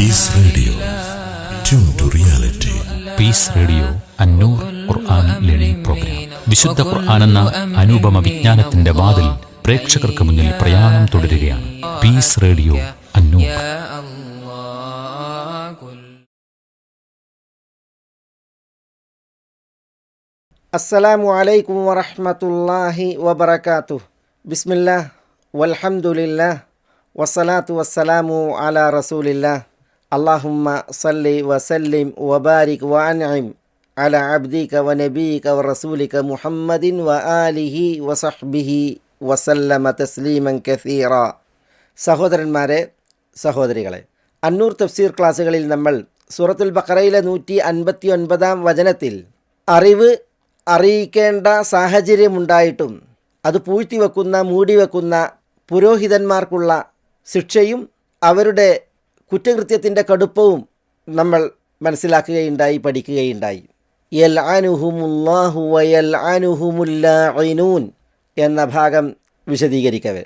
Peace radio reality. Peace radio Annur Quran learning programme വിശുദ്ധ Quran എന്ന അനുപമ വിജ്ഞാനത്തിന്റെ വാതിൽ പ്രേക്ഷകർക്ക് മുന്നിൽ പ്രയാണം തുടരുകയാണ്. Peace radio Annur. അസ്സലാമു അലൈക്കും വറഹ്മത്തുള്ളാഹി വബറകാതുഹു ബിസ്മില്ലാ വൽഹംദുലില്ലാ വസ്സലാത്തു വസ്സലാമു അലാ റസൂലില്ലാ അല്ലാഹുമ്മ സല്ലി വസല്ലിം വബാരിക് വഅൻഇം അല അബ്ദിക വനബീക വറസൂലിക മുഹമ്മദിൻ വ ആലിഹി വസഹ്ബിഹി വസല്ലമ തസ്ലീമൻ കസീറ. സഹോദരന്മാരെ സഹോദരികളെ അന്നൂർ തഫ്സീർ ക്ലാസ്സുകളിൽ നമ്മൾ സൂറത്തുൽ ബക്കറയിലെ നൂറ്റി അൻപത്തി ഒൻപതാം വചനത്തിൽ അറിവ് അറിയിക്കേണ്ട സാഹചര്യമുണ്ടായിട്ടും അത് പൂഴ്ത്തിവെക്കുന്ന മൂടിവെക്കുന്ന പുരോഹിതന്മാർക്കുള്ള ശിക്ഷയും അവരുടെ കുറ്റകൃത്യത്തിന്റെ കടുപ്പവും നമ്മൾ മനസ്സിലാക്കുകയുണ്ടായി പഠിക്കുകയുണ്ടായി. യൽ അനുഹുമുല്ലാഹു വയൽ അനുഹുമുല്ലാഇനൂൻ എന്ന ഭാഗം വിശദീകരിക്കവേ.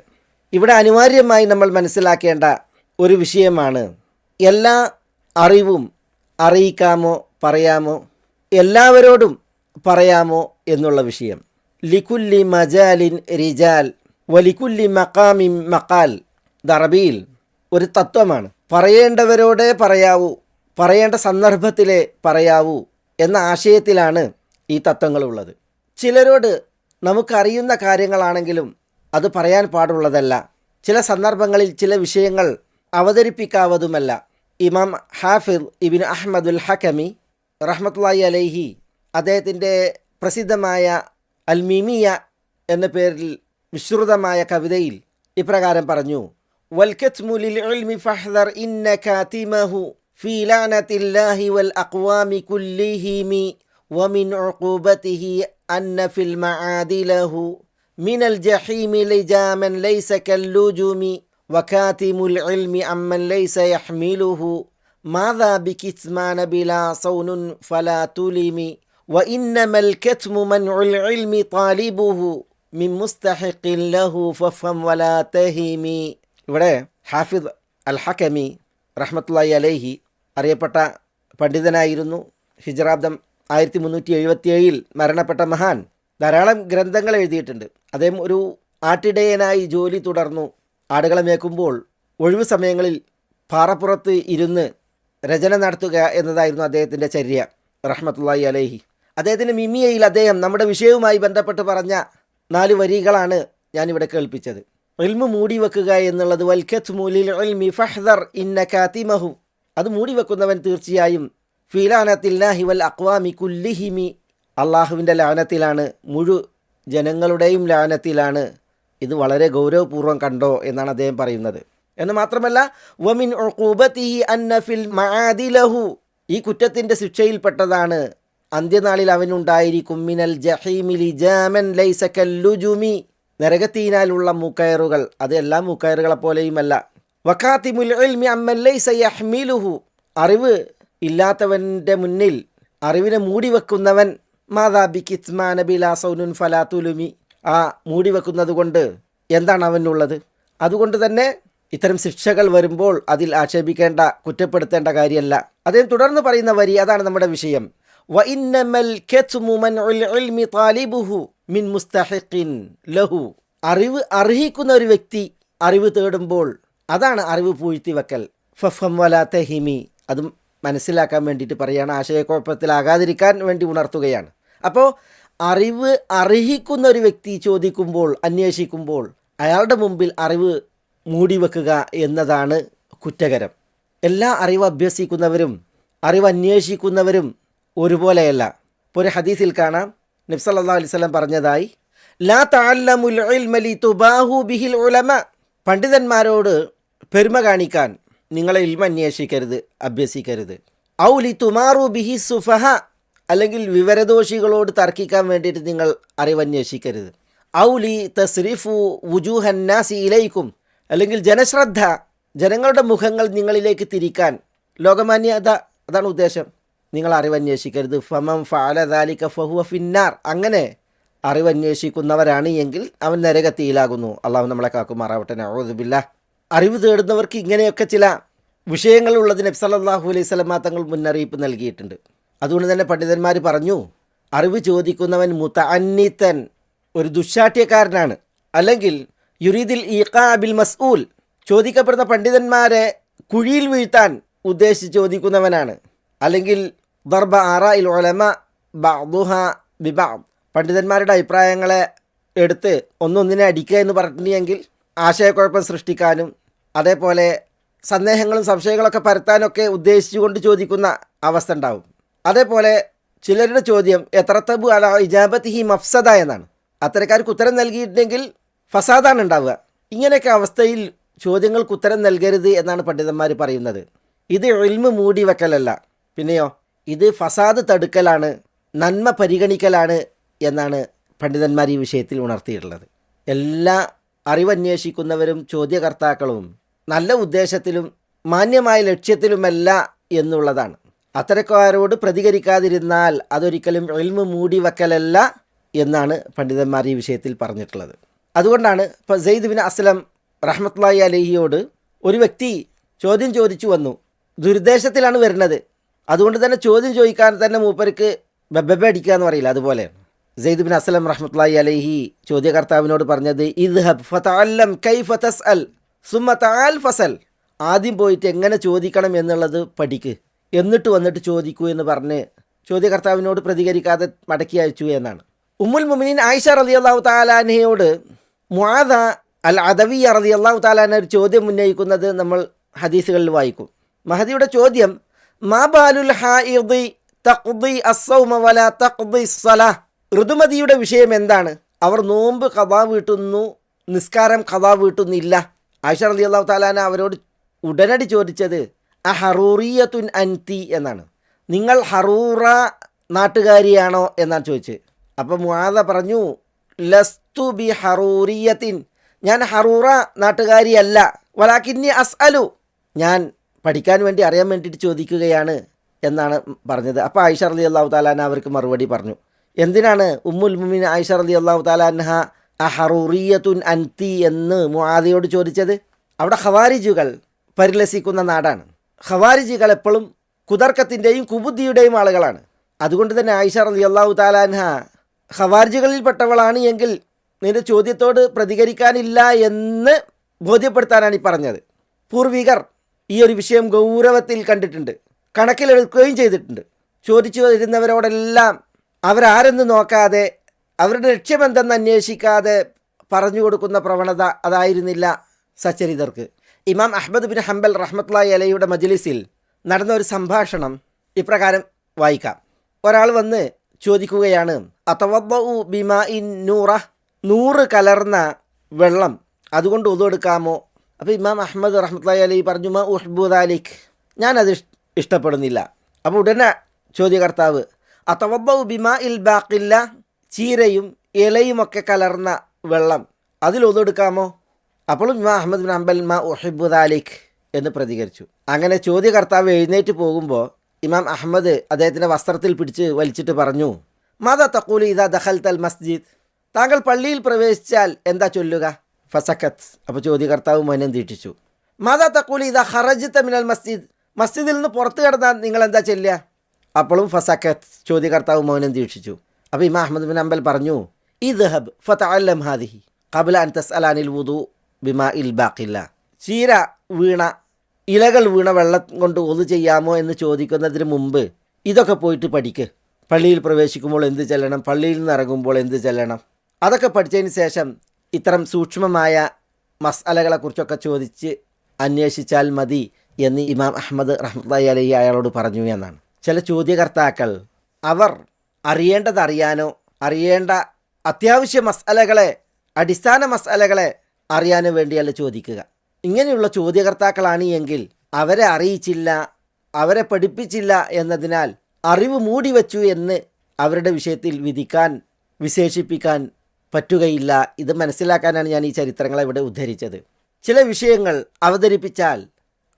ഇവിടെ അനിവാര്യമായി നമ്മൾ മനസ്സിലാക്കേണ്ട ഒരു വിഷയമാണ് എല്ലാ അറിവും അറിയിക്കാമോ പറയാമോ എല്ലാവരോടും പറയാമോ എന്നുള്ള വിഷയം. ലിക്കുല്ലി മജാലിൻ റിജാൽ വലിക്കുല്ലി മക്കാമിൻ മക്കാൽ ദറബിയിൽ ഒരു തത്വമാണ്. പറയേണ്ടവരോടേ പറയാവൂ പറയേണ്ട സന്ദർഭത്തിലേ പറയാവൂ എന്ന ആശയത്തിലാണ് ഈ തത്വങ്ങളുള്ളത്. ചിലരോട് നമുക്കറിയുന്ന കാര്യങ്ങളാണെങ്കിലും അത് പറയാൻ പാടുള്ളതല്ല. ചില സന്ദർഭങ്ങളിൽ ചില വിഷയങ്ങൾ അവതരിപ്പിക്കാവതുമല്ല. ഇമാം ഹാഫിർ ഇബിൻ അഹമ്മദുൽ ഹക്കമി റഹ്മത്തുല്ലായി അലൈഹി അദ്ദേഹത്തിന്റെ പ്രസിദ്ധമായ അൽമീമിയ എന്ന പേരിൽ വിശ്രുതമായ കവിതയിൽ ഇപ്രകാരം പറഞ്ഞു. والكتم للعلم فاحذر إن كاتمه في لعنة الله والأقوام كلهم ومن عقوبته أن في المعاد له من الجحيم لجاما ليس كاللجم وكاتم العلم عمن ليس يحمله ماذا بكتمان بلا صون فلا تلم وإنما الكتم منع العلم طالبه من مستحق له فافهم ولا تهم ഇവിടെ ഹാഫിദ് അൽ ഹക്കമി റഹ്മത്തുള്ളാഹി അലേഹി അറിയപ്പെട്ട പണ്ഡിതനായിരുന്നു. ഹിജറാബ്ദം ആയിരത്തി മുന്നൂറ്റി എഴുപത്തി ഏഴിൽ മരണപ്പെട്ട മഹാൻ. ധാരാളം ഗ്രന്ഥങ്ങൾ എഴുതിയിട്ടുണ്ട്. അദ്ദേഹം ഒരു ആട്ടിടയനായി ജോലി തുടർന്നു. ആടുകളെ മേക്കുമ്പോൾ ഒഴിവു സമയങ്ങളിൽ പാറപ്പുറത്ത് ഇരുന്ന് രചന നടത്തുക എന്നതായിരുന്നു അദ്ദേഹത്തിന്റെ ചര്യ. റഹ്മത്തുള്ളാഹി അലേഹി. അദ്ദേഹത്തിന്റെ മിമിയയിൽ അദ്ദേഹം നമ്മുടെ വിഷയവുമായി ബന്ധപ്പെട്ട് പറഞ്ഞ നാല് വരികളാണ് ഞാനിവിടെ കേൾപ്പിച്ചത്. ഇൽമു മൂടി വെക്കുക എന്നുള്ളത് വൽഖത്ത് മൂലിൽ ഇൽമി ഫഹ്ദർ ഇന്ന കാത്തിമഹു. അത് മൂടി വെക്കുന്നവൻ തീർച്ചയായും ഫീലാനത്തില്ലാഹി വൽ അക്വാമി കുല്ലിഹിമി. അള്ളാഹുവിന്റെ ലാനത്തിലാണ് മുഴു ജനങ്ങളുടെയും ലാനത്തിലാണ്. ഇത് വളരെ ഗൗരവപൂർവം കണ്ടോ എന്നാണ് അദ്ദേഹം പറയുന്നത്. എന്ന് മാത്രമല്ല വമിൻ അന്നഫിൽ അന്ന ഫിൽ മആദിലഹു. ഈ കുറ്റത്തിന്റെ ശിക്ഷയിൽപ്പെട്ടതാണ്. അന്ത്യനാളിൽ അവനുണ്ടായിരിക്കും മിനൽ ജഹീമിലി ജാമൻ ലൈസ കല്ലുജുമി. നരകത്തീനാലുള്ള മൂക്കയറുകൾ അത് എല്ലാ മൂക്കയറുകളെ പോലെയുമല്ല. വക്കാത്തിമുൽ ഇൽമി അമ്മൻ ലൈസ യഹ്മിലുഹു അറിവ് ഇല്ലാത്തവന്റെ മുന്നിൽ അറിവിനെ മൂടി വെക്കുന്നവൻ മാതാബി കിത്മാന സൗനുൻ ഫലാത്തുലുമി ആ മൂടി വെക്കുന്നത് കൊണ്ട് എന്താണ് അവനുള്ളത്? അതുകൊണ്ട് തന്നെ ഇത്തരം ശിക്ഷകൾ വരുമ്പോൾ അതിൽ ആക്ഷേപിക്കേണ്ട കുറ്റപ്പെടുത്തേണ്ട കാര്യമല്ല. അദ്ദേഹം തുടർന്ന് പറയുന്ന വരി അതാണ് നമ്മുടെ വിഷയം. ഇൽമി താലിബുഹു മിൻ മുസ്തഹിഖിൻ ലഹു. അറിവ് അർഹിക്കുന്ന ഒരു വ്യക്തി അറിവ് തേടുമ്പോൾ അതാണ് അറിവ് പൂഴ്ത്തി വെക്കൽ. ഫഫം വലാത്ത ഹിമി അതും മനസ്സിലാക്കാൻ വേണ്ടിയിട്ട് പറയുകയാണ് ആശയക്കുഴപ്പത്തിലാകാതിരിക്കാൻ വേണ്ടി ഉണർത്തുകയാണ്. അപ്പോൾ അറിവ് അർഹിക്കുന്ന ഒരു വ്യക്തി ചോദിക്കുമ്പോൾ അന്വേഷിക്കുമ്പോൾ അയാളുടെ മുമ്പിൽ അറിവ് മൂടി വെക്കുക എന്നതാണ് കുറ്റകരം. എല്ലാ അറിവ് അഭ്യസിക്കുന്നവരും അറിവ് അന്വേഷിക്കുന്നവരും ഒരുപോലെയല്ല ഒരു ഹദീസിൽ കാണാം. നബ്സല്ലാ അലൈവല്ലം പറഞ്ഞതായി ലാ ഇൽമലി തുബാഹു ബിഹിൽ ഉലമ. പണ്ഡിതന്മാരോട് പെരുമ കാണിക്കാൻ നിങ്ങളെ ഇൽമ അന്വേഷിക്കരുത് അഭ്യസിക്കരുത്. ഔലി തുമാറു ബിഹി സുഫഹ അല്ലെങ്കിൽ വിവരദോഷികളോട് തർക്കിക്കാൻ വേണ്ടിയിട്ട് നിങ്ങൾ അറിവന്വേഷിക്കരുത് ഔലി തസ്രിഫു വുജൂഹന്നാസി ഇലയിക്കും അല്ലെങ്കിൽ ജനശ്രദ്ധ ജനങ്ങളുടെ മുഖങ്ങൾ നിങ്ങളിലേക്ക് തിരിക്കാൻ ലോകമാന്യത അതാണ് ഉദ്ദേശം. നിങ്ങൾ അറിവന്വേഷിക്കരുത് ഫമം ഫാലദാലിക ഫഹുവ ഫിന്നാർ. അങ്ങനെ അറിവന്വേഷിക്കുന്നവരാണ് എങ്കിൽ അവൻ നരകത്തിയിലാകുന്നു. അള്ളാഹു നമ്മളെ കാക്കുമാറാവട്ടെ. നഴുതുബില്ല അറിവ് തേടുന്നവർക്ക് ഇങ്ങനെയൊക്കെ ചില വിഷയങ്ങളുള്ളത് നബി സല്ലല്ലാഹു അലൈഹി സ്വലമാ തങ്ങൾ മുന്നറിയിപ്പ് നൽകിയിട്ടുണ്ട്. അതുകൊണ്ട് തന്നെ പണ്ഡിതന്മാർ പറഞ്ഞു അറിവ് ചോദിക്കുന്നവൻ മുത്ത അന്നിത്തൻ ഒരു ദുശാഠ്യക്കാരനാണ് അല്ലെങ്കിൽ യുരീദിൽ ഈഖാബിൽ മസ്ഊൽ ചോദിക്കപ്പെടുന്ന പണ്ഡിതന്മാരെ കുഴിയിൽ വീഴ്ത്താൻ ഉദ്ദേശിച്ച് ചോദിക്കുന്നവനാണ്. അല്ലെങ്കിൽ ദർബ ആറ ഇൽ ഒലമ ബഅ്ദുഹ ബിബാം പണ്ഡിതന്മാരുടെ അഭിപ്രായങ്ങളെ എടുത്ത് ഒന്നൊന്നിനെ അടിക്കുക എന്ന് പറഞ്ഞിട്ടുണ്ടെങ്കിൽ ആശയക്കുഴപ്പം സൃഷ്ടിക്കാനും അതേപോലെ സന്ദേഹങ്ങളും സംശയങ്ങളൊക്കെ പരത്താനൊക്കെ ഉദ്ദേശിച്ചുകൊണ്ട് ചോദിക്കുന്ന അവസ്ഥ ഉണ്ടാവും. അതേപോലെ ചിലരുടെ ചോദ്യം എത്രത്തബു അല ഇജാബത്ത് ഹി മഫ്സദ എന്നാണ്. അത്തരക്കാർക്ക് ഉത്തരം നൽകിയിട്ടുണ്ടെങ്കിൽ ഫസാദാണ് ഉണ്ടാവുക. ഇങ്ങനെയൊക്കെ അവസ്ഥയിൽ ചോദ്യങ്ങൾക്ക് ഉത്തരം നൽകരുത് എന്നാണ് പണ്ഡിതന്മാർ പറയുന്നത്. ഇത് എൽമ് മൂടി വെക്കലല്ല പിന്നെയോ? ഇത് ഫസാദ് തടുക്കലാണ് നന്മ പരിഗണിക്കലാണ് എന്നാണ് പണ്ഡിതന്മാർ ഈ വിഷയത്തിൽ ഉണർത്തിയിട്ടുള്ളത്. എല്ലാ അറിവന്വേഷിക്കുന്നവരും ചോദ്യകർത്താക്കളും നല്ല ഉദ്ദേശത്തിലും മാന്യമായ ലക്ഷ്യത്തിലുമല്ല എന്നുള്ളതാണ്. അത്തരക്കാരോട് പ്രതികരിക്കാതിരുന്നാൽ അതൊരിക്കലും എൽമ് മൂടി വെക്കലല്ല എന്നാണ് പണ്ഡിതന്മാർ ഈ വിഷയത്തിൽ പറഞ്ഞിട്ടുള്ളത്. അതുകൊണ്ടാണ് ഇപ്പോൾ സെയ്ദ് ബിൻ അസ്ലം റഹ്മത്ലായി അലഹിയോട് ഒരു വ്യക്തി ചോദ്യം ചോദിച്ചു വന്നു. ദുരുദ്ദേശത്തിലാണ് വരുന്നത്. അതുകൊണ്ട് തന്നെ ചോദ്യം ചോദിക്കാൻ തന്നെ മൂപ്പർക്ക് ബെബബ അടിക്കുക എന്ന് പറയില്ല. അതുപോലെ. സെയ്ദ് ബിൻ അസ്ലം റഹ്മത്ലായി അലഹി ചോദ്യകർത്താവിനോട് പറഞ്ഞത് ഇത് ഫസൽ. ആദ്യം പോയിട്ട് എങ്ങനെ ചോദിക്കണം എന്നുള്ളത് പഠിക്ക്. എന്നിട്ട് വന്നിട്ട് ചോദിക്കൂ എന്ന് പറഞ്ഞ് ചോദ്യകർത്താവിനോട് പ്രതികരിക്കാതെ മടക്കി അയച്ചു എന്നാണ്. ഉമ്മുൽ മുമിനിൻ ആയിഷ റതി അള്ളാഹു താലാനയോട് മുആദ അൽ അദവി റതി അള്ളാഹു താലാന ഒരു ചോദ്യം ഉന്നയിക്കുന്നത് നമ്മൾ ഹദീസുകളിൽ വായിക്കും. മഹദിയുടെ ചോദ്യം ഋതുമതിയുടെ വിഷയം എന്താണ്? അവർ നോമ്പ് കഥാ വീട്ടുന്നു നിസ്കാരം കഥാ വീട്ടുന്നില്ല. ആയിഷ അലി അള്ളാഹു താലാന അവരോട് ഉടനടി ചോദിച്ചത് അ ഹറൂറിയത്തുൻ അൻതി എന്നാണ്. നിങ്ങൾ ഹറൂറ നാട്ടുകാരിയാണോ? എന്നാണ് ചോദിച്ചത്. അപ്പം മുആദ പറഞ്ഞു ലസ്തു ബി ഹറൂറിയത്തിൻ. ഞാൻ ഹറൂറ നാട്ടുകാരിയല്ല. വലാക്കിന്നി അസ്അലു. ഞാൻ പഠിക്കാൻ വേണ്ടി അറിയാൻ വേണ്ടിയിട്ട് ചോദിക്കുകയാണ് എന്നാണ് പറഞ്ഞത്. അപ്പോൾ ആയിഷ അലി അള്ളാഹു താലാൻ അവർക്ക് മറുപടി പറഞ്ഞു. എന്തിനാണ് ഉമ്മുൽ മുമിൻ ആയിഷ അലി അള്ളാഹു താലാൻഹ അഹറൂറിയത്തുൻ അൻതി എന്ന് മുആദയോട് ചോദിച്ചത്? അവിടെ ഹവാരിജുകൾ പരിലസിക്കുന്ന നാടാണ്. ഹവാരിജികൾ എപ്പോഴും കുതർക്കത്തിന്റെയും കുബുദ്ധിയുടെയും ആളുകളാണ്. അതുകൊണ്ട് തന്നെ ആയിഷ അലി അള്ളാഹു താലാൻഹ ഹവാരിജുകളിൽപ്പെട്ടവളാണ് എങ്കിൽ നിന്റെ ചോദ്യത്തോട് പ്രതികരിക്കാനില്ല എന്ന് ബോധ്യപ്പെടുത്താനാണ് ഈ പറഞ്ഞത്. പൂർവികർ ഈ ഒരു വിഷയം ഗൗരവത്തിൽ കണ്ടിട്ടുണ്ട്. കണക്കിലെടുക്കുകയും ചെയ്തിട്ടുണ്ട്. ചോദിച്ചു വരുന്നവരോടെല്ലാം അവരാരെന്ന് നോക്കാതെ അവരുടെ ലക്ഷ്യമെന്തെന്ന് അന്വേഷിക്കാതെ പറഞ്ഞു കൊടുക്കുന്ന പ്രവണത അതായിരുന്നില്ല സച്ചരിതർക്ക്. ഇമാം അഹമ്മദ് ബിൻ ഹംബൽ റഹ്മത്ലായി അലയുടെ മജ്ലിസിൽ നടന്ന ഒരു സംഭാഷണം ഇപ്രകാരം വായിക്കാം. ഒരാൾ വന്ന് ചോദിക്കുകയാണ് അതവബു ബിമാ ഇൻ നൂറ? നൂറ് കലർന്ന വെള്ളം അതുകൊണ്ട് ഉതെടുക്കാമോ അപ്പോൾ ഇമാം അഹമ്മദ് റഹ്മത്ലായി അലി പറഞ്ഞു മാ ഉഹ്ബുദാലിഖ് ഞാനത് ഇഷ്- ഇഷ്ടപ്പെടുന്നില്ല. അപ്പോൾ ഉടനെ ചോദ്യകർത്താവ് അതവദ്ദഉ ബിമാ ഇൽ ബാക്കില്ല ചീരയും ഇലയുമൊക്കെ കലർന്ന വെള്ളം അതിൽ ഒതെടുക്കാമോ? അപ്പോഴും ഇമാ അഹമ്മദ് ബിൻ അംബൽ മാ ഉഹിബുദാലിഖ് എന്ന് പ്രതികരിച്ചു. അങ്ങനെ ചോദ്യകർത്താവ് എഴുന്നേറ്റ് പോകുമ്പോൾ ഇമാം അഹമ്മദ് അദ്ദേഹത്തിന്റെ വസ്ത്രത്തിൽ പിടിച്ച് വലിച്ചിട്ട് പറഞ്ഞു മാതാ തക്കൂലി ഇതാ ദഹൽ തൽ മസ്ജിദ്? താങ്കൾ പള്ളിയിൽ പ്രവേശിച്ചാൽ എന്താ ചൊല്ലുക? ഫസക്കത്ത് അപ്പോൾ ചോദ്യകർത്താവ് മനം തീട്ടിച്ചു മാതാ തക്കൂലി ഇതാ ഹറജിത്ത മിനൽ മസ്ജിദ്? മസ്ജിദിൽ നിന്ന് പുറത്ത് കിടന്നാൽ നിങ്ങൾ എന്താ ചെല്ലുക? അപ്പോഴും ഫസക്കത്ത് ചോദ്യകർത്താവ് മൗനം ദീക്ഷിച്ചു അപ്പോൾ ഇമാ അഹമ്മദ് ബിൻ അമ്പൽ പറഞ്ഞു ഇദ്ഹബ് ഫതഅല്ലം ഹാദിഹി ഖബ്ല അൻ തസ്അലാനിൽ വുദു ബിമാ ഇൽ ബാക്കില്ല ചീര വീണ ഇലകൾ വീണ വെള്ളം കൊണ്ട് ഒതു ചെയ്യാമോ എന്ന് ചോദിക്കുന്നതിന് മുമ്പ് ഇതൊക്കെ പോയിട്ട് പഠിക്ക്. പള്ളിയിൽ പ്രവേശിക്കുമ്പോൾ എന്ത് ചെല്ലണം? പള്ളിയിൽ നിന്ന് ഇറങ്ങുമ്പോൾ എന്ത് ചെല്ലണം? അതൊക്കെ പഠിച്ചതിന് ശേഷം ഇത്തരം സൂക്ഷ്മമായ മസാലകളെക്കുറിച്ചൊക്കെ ചോദിച്ച് അന്വേഷിച്ചാൽ മതി എന്ന് ഇമാം അഹമ്മദ് റഹ്മത്തായി അലി അയാളോട് പറഞ്ഞു എന്നാണ്. ചില ചോദ്യകർത്താക്കൾ അവർ അറിയേണ്ടത് അറിയാനോ അറിയേണ്ട അത്യാവശ്യ മസാലകളെ അടിസ്ഥാന മസാലകളെ അറിയാനോ വേണ്ടിയല്ല ചോദിക്കുക. ഇങ്ങനെയുള്ള ചോദ്യകർത്താക്കളാണ് എങ്കിൽ അവരെ അറിയിച്ചില്ല അവരെ പഠിപ്പിച്ചില്ല എന്നതിനാൽ അറിവ് മൂടി വച്ചു എന്ന് അവരുടെ വിഷയത്തിൽ വിധിക്കാൻ വിശേഷിപ്പിക്കാൻ പറ്റുകയില്ല. ഇത് മനസ്സിലാക്കാനാണ് ഞാൻ ഈ ചരിത്രങ്ങളെ ഇവിടെ ഉദ്ധരിച്ചത്. ചില വിഷയങ്ങൾ അവതരിപ്പിച്ചാൽ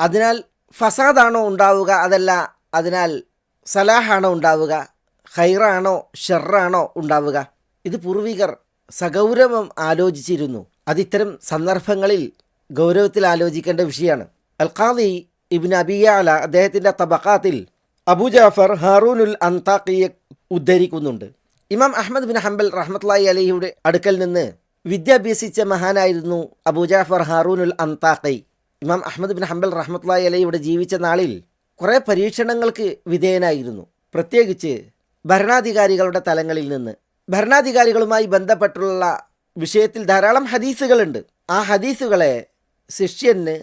അതിനാൽ ഫസാദാണോ ഉണ്ടാവുക അതല്ല അതിനാൽ സലാഹാണോ ഉണ്ടാവുക ഹൈറാണോ ഷെറാണോ ഉണ്ടാവുക? ഇത് പൂർവികർ സഗൗരവം ആലോചിച്ചിരുന്നു. അതിത്തരം സന്ദർഭങ്ങളിൽ ഗൗരവത്തിൽ ആലോചിക്കേണ്ട വിഷയമാണ്. അൽഖാദി ഇബിൻ അബിയാല അദ്ദേഹത്തിന്റെ തബക്കാത്തിൽ അബു ജാഫർ ഹാറൂനുൽ അന്താക്കിയെ ഉദ്ധരിക്കുന്നുണ്ട്. ഇമാം അഹമ്മദ് ബിൻ ഹംബൽ റഹ്മത്ലായി അലിയുടെ അടുക്കൽ നിന്ന് വിദ്യാഭ്യസിച്ച മഹാനായിരുന്നു അബുജാഫർ ഹാറൂനുൽ അന്താഖൈ ഇമാം അഹമ്മദ് ബിൻ ഹംബൽ റഹ്മത്ലായി അലിയുടെ ജീവിച്ച നാളിൽ കുറേ പരീക്ഷണങ്ങൾക്ക് വിധേയനായിരുന്നു. പ്രത്യേകിച്ച് ഭരണാധികാരികളുടെ തലങ്ങളിൽ നിന്ന്. ഭരണാധികാരികളുമായി ബന്ധപ്പെട്ടുള്ള വിഷയത്തിൽ ധാരാളം ഹദീസുകളുണ്ട്. ആ ഹദീസുകളെ ശിഷ്യന്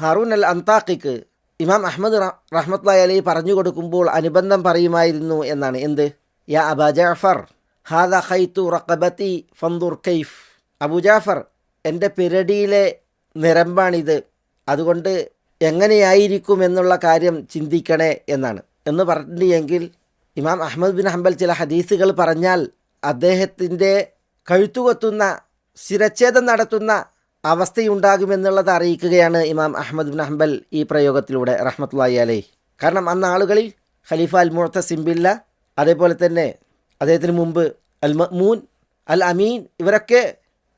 ഹാറൂൻ അൽ അന്താഖിക്ക് ഇമാം അഹമ്മദ് റഹ്മത്ലായി അലി പറഞ്ഞു കൊടുക്കുമ്പോൾ അനുബന്ധം പറയുമായിരുന്നു എന്നാണ്. എന്ത്? യാ അബാ ജാഫർ ഹാദ ഖൈത്തു റഖബത്തി ഫന്ദുർ കൈഫ്. അബു ജാഫർ എന്റെ പിരടിയിലെ നിരമ്പാണിത്. അതുകൊണ്ട് എങ്ങനെയായിരിക്കും എന്നുള്ള കാര്യം ചിന്തിക്കണേ എന്നാണ്. എന്ന് പറഞ്ഞെങ്കിൽ ഇമാം അഹമ്മദ് ബിൻ ഹംബൽ ചില ഹദീസുകൾ പറഞ്ഞാൽ അദ്ദേഹത്തിന്റെ കഴുത്തുകൊത്തുന്ന ശിരച്ഛേദം നടത്തുന്ന അവസ്ഥയുണ്ടാകുമെന്നുള്ളത് അറിയിക്കുകയാണ് ഇമാം അഹമ്മദ് ബിൻ ഹംബൽ ഈ പ്രയോഗത്തിലൂടെ റഹ്മത്തുള്ളാഹി അലൈ കാരണം അന്ന് ആളുകളിൽ ഖലീഫ അൽ മുഴത്ത സിംബില്ല അതേപോലെ തന്നെ അദ്ദേഹത്തിന് മുമ്പ് അൽ മഅ്മൂൻ അൽ അമീൻ ഇവരൊക്കെ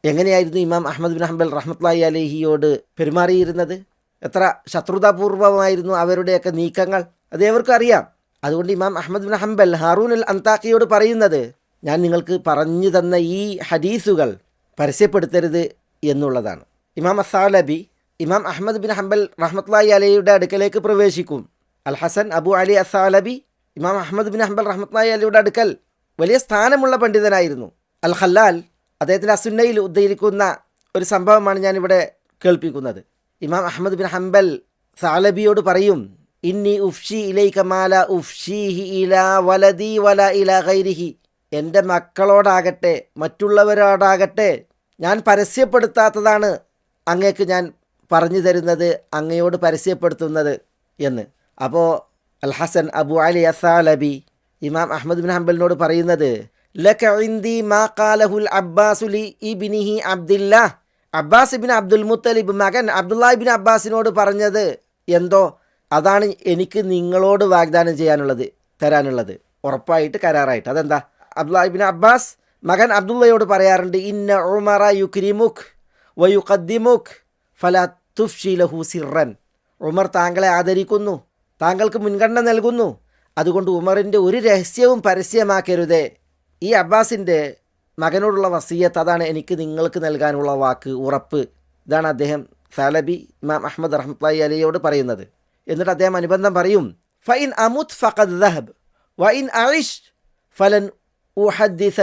എങ്ങനെയായിരുന്നു ഇമാം അഹമ്മദ് ബിൻ ഹംബൽ റഹ്മത്തുള്ളാഹി അലഹിയോട് പെരുമാറിയിരുന്നത്? എത്ര ശത്രുതാപൂർവമായിരുന്നു അവരുടെയൊക്കെ നീക്കങ്ങൾ? അത് ഏവർക്കും അറിയാം. അതുകൊണ്ട് ഇമാം Ahmad bin Hanbal Harun al അന്താക്കിയോട് പറയുന്നത് ഞാൻ നിങ്ങൾക്ക് പറഞ്ഞു തന്ന ഈ ഹദീസുകൾ പരസ്യപ്പെടുത്തരുത് എന്നുള്ളതാണ്. ഇമാം അസാലബി ഇമാം അഹമ്മദ് ബിൻ ഹംബൽ റഹ്മത്ലായി അലയുടെ അടുക്കലേക്ക് പ്രവേശിക്കും. അൽ ഹസൻ അബു അലി അസാലബി ഇമാം അഹമ്മദ് ബിൻ ഹംബൽ റഹ്മത്തായി അലിയുടെ അടുക്കൽ വലിയ സ്ഥാനമുള്ള പണ്ഡിതനായിരുന്നു. അൽ ഹല്ലാൽ അദ്ദേഹത്തിന്റെ അസുന്നയിൽ ഉദ്ധരിക്കുന്ന ഒരു സംഭവമാണ് ഞാനിവിടെ കേൾപ്പിക്കുന്നത്. ഇമാം അഹമ്മദ് ബിൻ ഹംബൽ സാലബിയോട് പറയും ഇന്നി ഉഫ്ഷി ഇലൈക മാല ഉഫ്ഷീഹി ഇല വലദി വല ഇല ഗൈരിഹി. എന്റെ മക്കളോടാകട്ടെ മറ്റുള്ളവരോടാകട്ടെ ഞാൻ പരസ്യപ്പെടുത്താത്തതാണ് അങ്ങേക്ക് ഞാൻ പറഞ്ഞു തരുന്നത് അങ്ങയോട് പരസ്യപ്പെടുത്തുന്നത് എന്ന്. അപ്പോൾ അൽ ഹസൻ അബു അലി അസാലബി. ഇമാം അഹമ്മദ് ബിൻ ഹംബലിനോട് പറയുന്നത് അബ്ബാസ് ഇബിൻ അബ്ദുൽ മുത്തലിബ് മകൻ അബ്ദുല്ലാ ഇബിൻ അബ്ബാസിനോട് പറഞ്ഞത് എന്തോ? അതാണ് എനിക്ക് നിങ്ങളോട് വാഗ്ദാനം ചെയ്യാനുള്ളത് തരാനുള്ളത്. ഉറപ്പായിട്ട് കരാറായിട്ട്. അതെന്താ? അബ്ദുല്ലാ ഇബിൻ അബ്ബാസ് മകൻ അബ്ദുള്ളയോട് പറയാറുണ്ട് ഇന്ന ഉമറ യുക്രിമുഖ് വയുഖദ്ദിമുഖ് ഫല തുഫ്ഷി ലഹു സിറൻ ഉമർ താങ്കളെ ആദരിക്കുന്നു. താങ്കൾക്ക് മുൻഗണന നൽകുന്നു. അതുകൊണ്ട് ഉമറിന്റെ ഒരു രഹസ്യവും പരസ്യമാക്കരുതേ. ഈ അബ്ബാസിന്റെ മകനോടുള്ള വസീയത്ത് അതാണ് എനിക്ക് നിങ്ങൾക്ക് നൽകാനുള്ള വാക്ക് ഉറപ്പ്. ഇതാണ് അദ്ദേഹം സാലബി ഇമാം അഹമ്മദ് റഹ്മത്ലായി അലിയോട് പറയുന്നത്. എന്നിട്ട് അദ്ദേഹം അനുബന്ധം പറയും ഫൈൻ അമുത് ഫഖദ് ദഹബ് വൈൻ അയിഷ് ഫലൻ ഉഹദ്ദിസ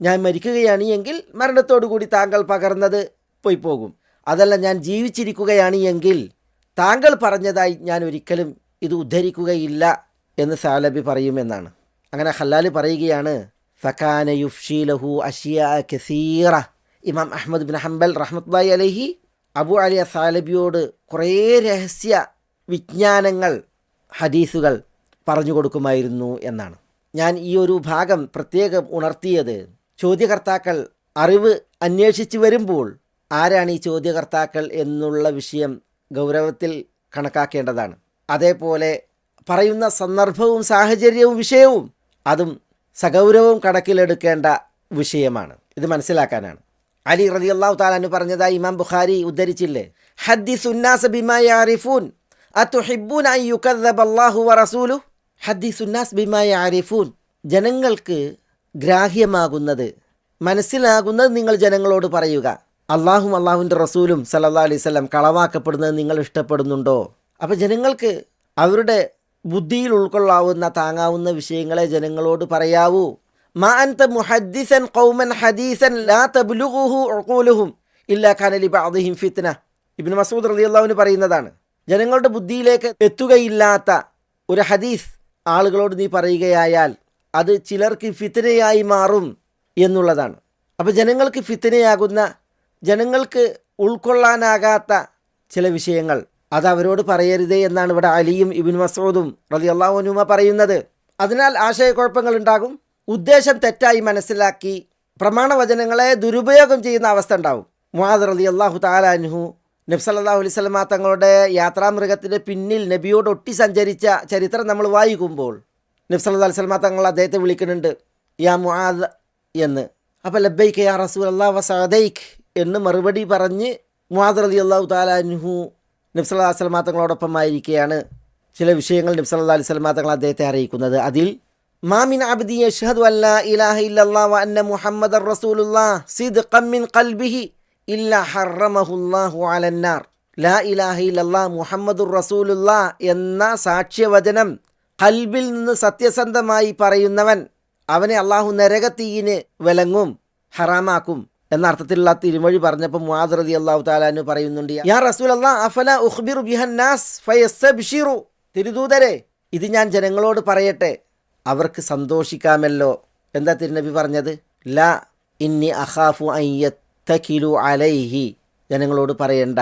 ഞാൻ മരിക്കുകയാണ് എങ്കിൽ മരണത്തോടു കൂടി താങ്കൾ പകർന്നത് പോയി പോകും അതല്ല ഞാൻ ജീവിച്ചിരിക്കുകയാണ് എങ്കിൽ താങ്കൾ പറഞ്ഞതായി ഞാൻ ഒരിക്കലും ഇത് ഉദ്ധരിക്കുകയില്ല എന്ന് സാലബി പറയുമെന്നാണ്. അങ്ങനെ ഹല്ലാൽ പറയുകയാണ് ഫക്കാന യുഫ്ഷി ലഹു അഷിയ കസീറ. ഇമാം അഹമ്മദ് ബിൻ ഹംബൽ റഹ്മത്ലായി അലഹി അബു അലിയ സാലബിയോട് കുറേ രഹസ്യ വിജ്ഞാനങ്ങൾ ഹദീസുകൾ പറഞ്ഞു കൊടുക്കുമായിരുന്നു എന്നാണ്. ഞാൻ ഈ ഒരു ഭാഗം പ്രത്യേകം ഉണർത്തിയത്. ചോദ്യകർത്താക്കൾ അറിവ് അന്വേഷിച്ചു വരുമ്പോൾ ആരാണ് ഈ ചോദ്യകർത്താക്കൾ എന്നുള്ള വിഷയം ഗൗരവത്തിൽ കണക്കാക്കേണ്ടതാണ്. അതേപോലെ പറയുന്ന സന്ദർഭവും സാഹചര്യവും വിഷയവും അതും സഗൗരവവും കണക്കിലെടുക്കേണ്ട വിഷയമാണ്. ഇത് മനസ്സിലാക്കാനാണ്. അലി റതി അള്ളാഹു താലാന് പറഞ്ഞതായി ഇമാം ബുഖാരി ഉദ്ധരിച്ചില്ലേ? ഹദ്ദി സുന്നാസ് ബിമായ ആരിഫൂൻ അതുഹിബൂൻ ഐ യുക്കദ്ദബ അള്ളാഹു റസൂലു സുന്നാസ് ബിമായ ആരിഫൂൻ ജനങ്ങൾക്ക് ഗ്രാഹ്യമാകുന്നത് മനസ്സിലാകുന്നത് നിങ്ങൾ ജനങ്ങളോട് പറയുക. അള്ളാഹും അള്ളാഹുവിന്റെ റസൂലും സല്ലാ അലൈഹി സ്വലം കളവാക്കപ്പെടുന്നത് നിങ്ങൾ ഇഷ്ടപ്പെടുന്നുണ്ടോ? അപ്പോൾ ജനങ്ങൾക്ക് അവരുടെ ബുദ്ധിയിൽ ഉൾക്കൊള്ളാവുന്ന താങ്ങാവുന്ന വിഷയങ്ങളെ ജനങ്ങളോട് പറയാവൂ. മാ മുഹദ്ദിസൻ ഖൗമൻ ഹദീസൻ ലാ ഇല്ലാ ഫിത്ന. ഇബ്നു മസൂദ് റളിയല്ലാഹുവിന് പറയുന്നതാണ് ജനങ്ങളുടെ ബുദ്ധിയിലേക്ക് എത്തുകയില്ലാത്ത ഒരു ഹദീസ് ആളുകളോട് നീ പറയുകയായാൽ അത് ചിലർക്ക് ഫിത്തനയായി മാറും എന്നുള്ളതാണ്. അപ്പോൾ ജനങ്ങൾക്ക് ഫിത്തനയാകുന്ന ജനങ്ങൾക്ക് ഉൾക്കൊള്ളാനാകാത്ത ചില വിഷയങ്ങൾ. അത് അവരോട് പറയരുതേ എന്നാണ് ഇവിടെ അലിയും ഇബിൻ മസൂദും റതി അള്ളാഹുനുമ പറയുന്നത്. അതിനാൽ ആശയക്കുഴപ്പങ്ങൾ ഉണ്ടാകും ഉദ്ദേശം തെറ്റായി മനസ്സിലാക്കി പ്രമാണവചനങ്ങളെ ദുരുപയോഗം ചെയ്യുന്ന അവസ്ഥ ഉണ്ടാവും. മുഹാദ് റതി അള്ളാഹു താലാൻഹു നബ്സല്ലാഹു അലൈഹി സ്വലമ തങ്ങളുടെ യാത്രാമൃഗത്തിന്റെ പിന്നിൽ നബിയോട് ഒട്ടി സഞ്ചരിച്ച ചരിത്രം നമ്മൾ വായിക്കുമ്പോൾ നബ്സല്ലാ അലൈഹി സ്വലമ തങ്ങൾ അദ്ദേഹത്തെ വിളിക്കുന്നുണ്ട് യാ മുഹാദ് എന്ന്. അപ്പോൾ ലബൈക്ക് യാ റസൂൽ അള്ളാഹ് എന്ന് മറുപടി പറഞ്ഞ് മുഹാദ് റതി അള്ളാഹു താലാൻഹു നബ്സല്ലാ സ്വലമാ തങ്ങളോടൊപ്പം ആയിരിക്കുകയാണ്. ചില വിഷയങ്ങൾ നബ്സല്ലാ അലൈഹി സ്വലമാ തങ്ങൾ അദ്ദേഹത്തെ അറിയിക്കുന്നത്. അതിൽ മാമിൻ അബ്ദി യഷ്ഹദു അല്ലാ ഇലാഹ ഇല്ലല്ലാഹ് വ അന്ന മുഹമ്മദർ സിദ് സിദ്ഖൻ മിൻ ഖൽബിഹി ഇല്ല ഹറമഹുല്ലാഹു അലന്നാർ ലാ ഇലാഹ ഇല്ലല്ലാഹ് മുഹമ്മദുർ റസൂലുള്ളാഹ് എന്ന സാക്ഷ്യവചനം കൽബിൽ നിന്ന് സത്യസന്ധമായി പറയുന്നവൻ അവനെ അള്ളാഹു നരകത്തീയിന് വിലങ്ങും ഹറാമാക്കും. എന്ന അർത്ഥത്തിലുള്ള തിരുമൊഴി പറഞ്ഞപ്പോൾ മുആദ് അള്ളാഹു താലാനു പറയുന്നുണ്ട് യാ റസൂൽ അഫല തിരുദൂതരെ ഇത് ഞാൻ ജനങ്ങളോട് പറയട്ടെ അവർക്ക് സന്തോഷിക്കാമല്ലോ. എന്താ തിരുനബി പറഞ്ഞത്? ല ഇന്നി അഖാഫു അയ്യത്തു അലൈഹി. ജനങ്ങളോട് പറയണ്ട.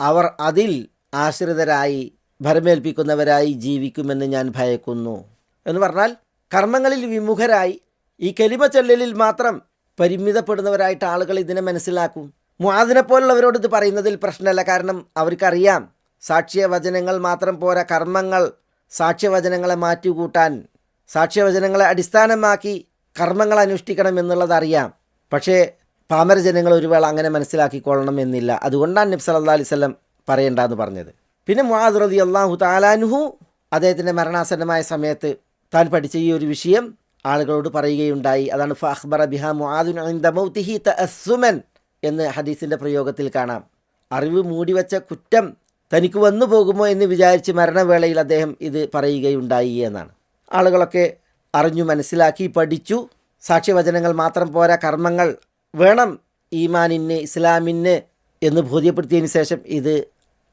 അവർ അതിൽ ആശ്രിതരായി ഭരമേൽപ്പിക്കുന്നവരായി ജീവിക്കുമെന്ന് ഞാൻ ഭയക്കുന്നു. എന്ന് പറഞ്ഞാൽ കർമ്മങ്ങളിൽ വിമുഖരായി ഈ കലിമ ചൊല്ലലിൽ മാത്രം പരിമിതപ്പെടുന്നവരായിട്ട് ആളുകൾ ഇതിനെ മനസ്സിലാക്കും. മുഹാദിനെ പോലുള്ളവരോട് ഇത് പറയുന്നതിൽ പ്രശ്നമല്ല. കാരണം അവർക്കറിയാം സാക്ഷ്യവചനങ്ങൾ മാത്രം പോരാ. കർമ്മങ്ങൾ സാക്ഷ്യവചനങ്ങളെ മാറ്റിക്കൂട്ടാൻ സാക്ഷ്യവചനങ്ങളെ അടിസ്ഥാനമാക്കി കർമ്മങ്ങൾ അനുഷ്ഠിക്കണം എന്നുള്ളത് അറിയാം. പക്ഷേ പാമര ജനങ്ങൾ ഒരു വേള അങ്ങനെ മനസ്സിലാക്കിക്കൊള്ളണം എന്നില്ല. അതുകൊണ്ടാണ് നബ്സ് അല്ലാ അലൈഹി സ്വലം പറയണ്ടെന്ന് പറഞ്ഞത്. പിന്നെ മുഹാദ് റതി അള്ളാഹു താലാനുഹു അദ്ദേഹത്തിന്റെ മരണാസന്നമായ സമയത്ത് താൻ പഠിച്ച ഈ ഒരു വിഷയം ആളുകളോട് പറയുകയുണ്ടായി. അതാണ് ഫഹ്ബർ ബിഹ മുആദുൻ ഇൻദ മൗതിഹി തഅസ്സുമൻ എന്ന് ഹദീസിന്റെ പ്രയോഗത്തിൽ കാണാം. അറിവ് മൂടിവെച്ച കുറ്റം തനിക്ക് വന്നു പോകുമോ എന്ന് വിചാരിച്ച് മരണവേളയിൽ അദ്ദേഹം ഇത് പറയുകയുണ്ടായി എന്നാണ്. ആളുകളൊക്കെ അറിഞ്ഞു മനസ്സിലാക്കി പഠിച്ചു. സാക്ഷ്യവചനങ്ങൾ മാത്രം പോരാ കർമ്മങ്ങൾ വേണം ഈമാനിന് ഇസ്ലാമിന് എന്ന് ബോധ്യപ്പെടുത്തിയതിന് ശേഷം ഇത്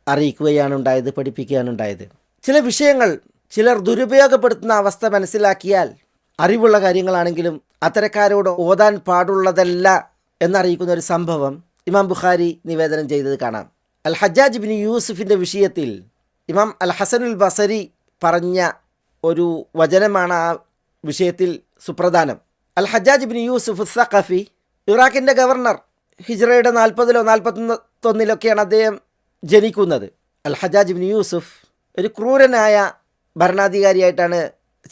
അറിയിക്കുകയാണ് ഉണ്ടായത് പഠിപ്പിക്കുകയാണ് ഉണ്ടായത്. ചില വിഷയങ്ങൾ ചിലർ ദുരുപയോഗപ്പെടുത്തുന്ന അവസ്ഥ മനസ്സിലാക്കിയാൽ അറിവുള്ള കാര്യങ്ങളാണെങ്കിലും അത്തരക്കാരോട് ഓതാൻ പാടുള്ളതല്ല എന്നറിയിക്കുന്ന ഒരു സംഭവം ഇമാം ബുഖാരി നിവേദനം ചെയ്തത് കാണാം. അൽ ഹജ്ജാജ് ബിൻ യൂസുഫിന്റെ വിഷയത്തിൽ ഇമാം അൽ ഹസനുൽ ബസരി പറഞ്ഞ ഒരു വചനമാണ് ആ വിഷയത്തിൽ സുപ്രധാനം. അൽ ഹജ്ജാജ് ബിൻ യൂസുഫ് സഖഫി ഇറാഖിന്റെ ഗവർണർ ഹിജ്റയുടെ നാൽപ്പതിലോ നാൽപ്പത്തൊന്നിലൊക്കെയാണ് അദ്ദേഹം ജനിക്കുന്നത്. അൽ ഹജാജ് ബിൻ യൂസുഫ് ഒരു ക്രൂരനായ ഭരണാധികാരിയായിട്ടാണ്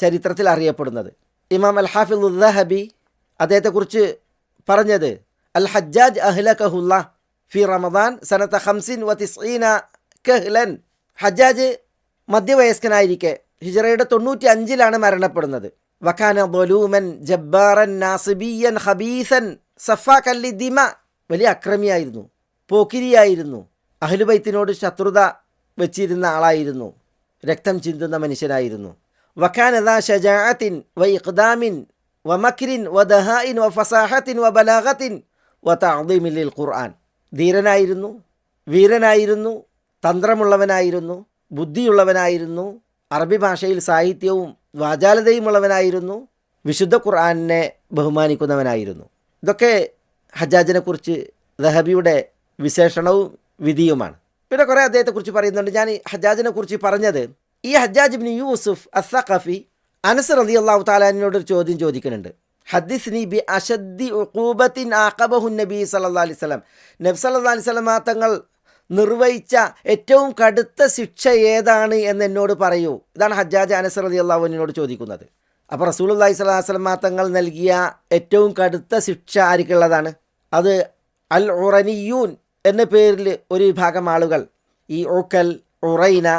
ചരിത്രത്തിൽ അറിയപ്പെടുന്നത്. ഇമാം അൽ ഹാഫിദ് ഉദ്ദഹബി അദ്ദേഹത്തെക്കുറിച്ച് പറഞ്ഞത് അൽ ഹജ്ജാജ് അഹ്ലഖഹുല്ല ഫി റമദാൻ സനത്ത ഹംസിൻ വ തിസ്ഈന കഹ്ലൻ. ഹജ്ജാജ് മധ്യവയസ്കനായിരിക്കെ ഹിജറയുടെ തൊണ്ണൂറ്റി അഞ്ചിലാണ് മരണപ്പെടുന്നത്. വഖാന ബൊലൂമൻ ജബ്ബാറൻ നാസിബിയൻ ഹബീസൻ സഫാഖല്ലി ദിമ വലിയ അക്രമിയായിരുന്നു പോക്കിരിയായിരുന്നു അഹ്ലുബൈത്തിനോട് ശത്രുത വെച്ചിരുന്ന ആളായിരുന്നു രക്തം ചിന്തുന്ന മനുഷ്യനായിരുന്നു. വഖാനദ ഷജാഅത്തിൻ വ ഇഖ്ദാമിൻ വ മക്രിൻ വ ദഹായിൻ വ ഫസാഹത്തിൻ വ ബലാഹത്തിൻ വ ഖുർആൻ ധീരനായിരുന്നു വീരനായിരുന്നു തന്ത്രമുള്ളവനായിരുന്നു ബുദ്ധിയുള്ളവനായിരുന്നു അറബി ഭാഷയിൽ സാഹിത്യവും വാചാലതയുമുള്ളവനായിരുന്നു വിശുദ്ധ ഖുർആാനിനെ ബഹുമാനിക്കുന്നവനായിരുന്നു. ഇതൊക്കെ ഹജ്ജാജിനെക്കുറിച്ച് ദഹബിയുടെ വിശേഷണവും വിധിയുമാണ്. പിന്നെ കുറേ അദ്ദേഹത്തെക്കുറിച്ച് പറയുന്നുണ്ട്. ഞാൻ ഈ ഹജ്ജാജിനെ കുറിച്ച് പറഞ്ഞത് ഈ ഹജ്ജാജ് ബിൻ യൂസുഫ് അസഖഫി അനസർ അലി അള്ളാഹു താലാനിനോട് ഒരു ചോദ്യം ചോദിക്കുന്നുണ്ട്. ഹദ്ദിസ്നി ബി അഷദ്ദി ഉഖൂബത്തിൻ ആഖബഹു നബി സല്ലല്ലാഹു അലൈഹി വസല്ലം. നബി സല്ലല്ലാഹു അലൈഹി വസല്ലം തങ്ങൾ നിർവഹിച്ച ഏറ്റവും കടുത്ത ശിക്ഷ ഏതാണ് എന്ന് എന്നോട് പറയൂ. ഇതാണ് ഹജ്ജാജ് അനസർ അലി അള്ളാഹുവിനോട് ചോദിക്കുന്നത്. അപ്പോൾ റസൂൽ അള്ളാഹി സ്വലാ വസ്ലം തങ്ങൾ നൽകിയ ഏറ്റവും കടുത്ത ശിക്ഷ ആർക്കുള്ളതാണ്? അത് അൽ ഉറനിയൂൻ എന്ന പേരിൽ ഒരു വിഭാഗം ആളുകൾ. ഈ ഓക്കൽ ഉറൈന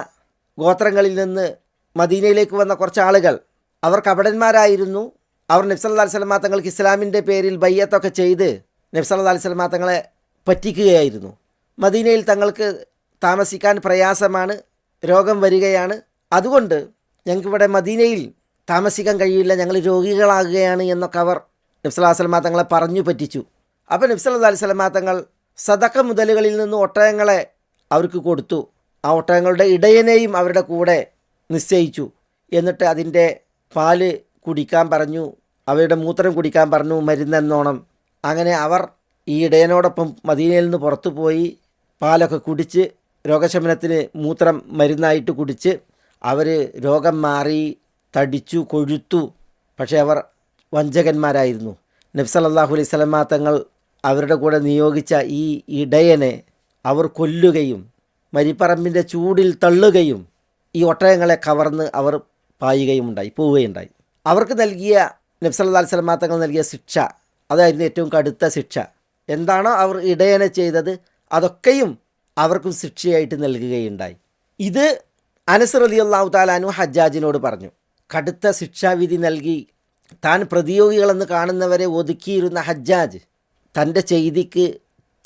ഗോത്രങ്ങളിൽ നിന്ന് മദീനയിലേക്ക് വന്ന കുറച്ച് ആളുകൾ അവർ കപടന്മാരായിരുന്നു അവർ നബ്സല്ലാ സ്വലമാ തങ്ങൾക്ക് ഇസ്ലാമിന്റെ പേരിൽ ബയ്യത്തൊക്കെ ചെയ്ത് നബ്സല്ലാ സ്വലമാ തങ്ങളെ പറ്റിക്കുകയായിരുന്നു. മദീനയിൽ തങ്ങൾക്ക് താമസിക്കാൻ പ്രയാസമാണ് രോഗം വരികയാണ്. അതുകൊണ്ട് ഞങ്ങൾക്കിവിടെ മദീനയിൽ താമസിക്കാൻ കഴിയില്ല ഞങ്ങൾ രോഗികളാകുകയാണ് എന്നൊക്കെ അവർ നബ്സല്ലാ സ്വലമാ തങ്ങളെ പറഞ്ഞു പറ്റിച്ചു. അപ്പോൾ നബ്സല്ലാ അലൈഹി സ്വലമാ തങ്ങൾ സദക്ക മുതലുകളിൽ നിന്ന് ഒട്ടകങ്ങളെ അവർക്ക് കൊടുത്തു. ആ ഒട്ടകങ്ങളുടെ ഇടയനെയും അവരുടെ കൂടെ നിശ്ചയിച്ചു. എന്നിട്ട് അതിന്റെ പാൽ കുടിക്കാൻ പറഞ്ഞു. അവരുടെ മൂത്രം കുടിക്കാൻ പറഞ്ഞു മരുന്നെന്നോണം. അങ്ങനെ അവർ ഈ ഇടയനോടൊപ്പം മദീനയിൽ നിന്ന് പുറത്തു പോയി പാലൊക്കെ കുടിച്ച് രോഗശമനത്തിന് മൂത്രം മരുന്നായിട്ട് കുടിച്ച് അവർ രോഗം മാറി തടിച്ചു കൊഴുത്തു. പക്ഷേ അവർ വഞ്ചകന്മാരായിരുന്നു. നബ്സലല്ലാഹു അലൈഹി സ്വലമാ തങ്ങൾ അവരുടെ കൂടെ നിയോഗിച്ച ഈ ഇടയനെ അവർ കൊല്ലുകയും മരിപ്പറമ്പിന്റെ ചൂടിൽ തള്ളുകയും ഈ ഒട്ടകങ്ങളെ കവർന്ന് അവർ പായുകയും ഉണ്ടായി പോവുകയുണ്ടായി. അവർക്ക് നൽകിയ നബ്സല്ലാ സ്വലമാ തങ്ങൾ നൽകിയ ശിക്ഷ അതായിരുന്നു ഏറ്റവും കടുത്ത ശിക്ഷ. എന്താണോ അവർ ഇടയനെ ചെയ്തത് അതൊക്കെയും അവർക്കും ശിക്ഷയായിട്ട് നൽകുകയുണ്ടായി. ഇത് അനസ് റലി അള്ളാഹു താലാനു ഹജ്ജാജിനോട് പറഞ്ഞു കടുത്ത ശിക്ഷാവിധി നൽകി താൻ പ്രതിയോഗികളെന്ന് കാണുന്നവരെ ഒതുക്കിയിരുന്ന ഹജ്ജാജ് തന്റെ ചെയ്തിക്ക്